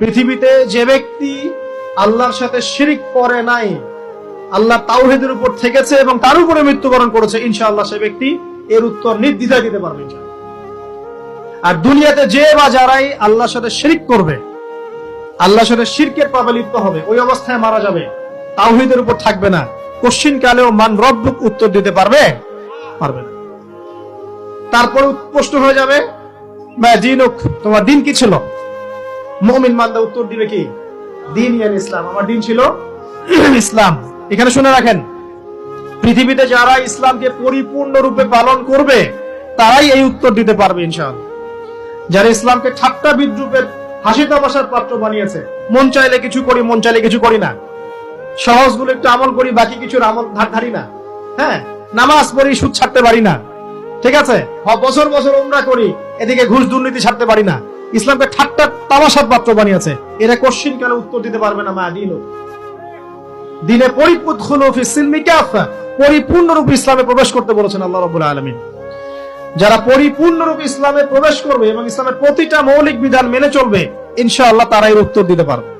পৃথিবীতে যে ব্যক্তি আল্লাহর সাথে শিরিক করে নাই, আল্লাহ তাওহিদের উপর থেকেছে এবং তার উপরে মৃত্যুবরণ করেছে, ইনশাআল্লাহ সে ব্যক্তি এর উত্তর নির্দ্বিধায় দিতে পারবে আর দুনিয়াতে যে বা যারাই আল্লাহর সাথে শিরিক করবে, আল্লাহর সাথে শিরকের পাবে লিপ্ত হবে, ওই অবস্থায় মারা যাবে, তাওহিদের উপর থাকবে না। কোশ্চিন কালেও মান রব্বুক উত্তর দিতে পারবে? পারবে না। তারপর প্রশ্ন হয়ে যাবে তোমার দিন কি ছিল? মমিন মান্দা উত্তর দিবে কি? দিন ইয়ান ইসলাম। আমার দিন ছিল ইসলাম। এখানে শুনে রাখেন, পৃথিবীতে যারা ইসলামকে পরিপূর্ণ রূপে পালন করবে, তারাই এই উত্তর দিতে পারবে ইনশাআল্লাহ। যারা ইসলামকে ঠাট্টা বিদ্রুপের হাসি তামাশার পাত্র বানিয়েছে, মন চাইলে কিছু করি, মন চাইলে কিছু করি না। সহজ সহজগুলো একটু আমল করি, বাকি কিছুর আমল ধার ধারি না। হ্যাঁ নামাজ পড়ি, সুদ ছাড়তে পারি না। ঠিক আছে? বছর বছর উমরা করি, এদিকে ঘুষ দুর্নীতি ছাড়তে পারি না। ইসলামকে ঠাট্টা তামাশার পাত্র বানিয়েছে। এরা কোশ্চিন কেন উত্তর দিতে পারবে না মা দিন দিনে পরিপুত পরিপূর্ণরূপে ইসলামে প্রবেশ করতে বলেছেন আল্লাহ রবুল আলমিন। যারা পরিপূর্ণরূপে ইসলামে প্রবেশ করবে এবং ইসলামের প্রতিটা মৌলিক বিধান মেনে চলবে, ইনশাআল্লাহ তারাই উত্তর দিতে পারবে।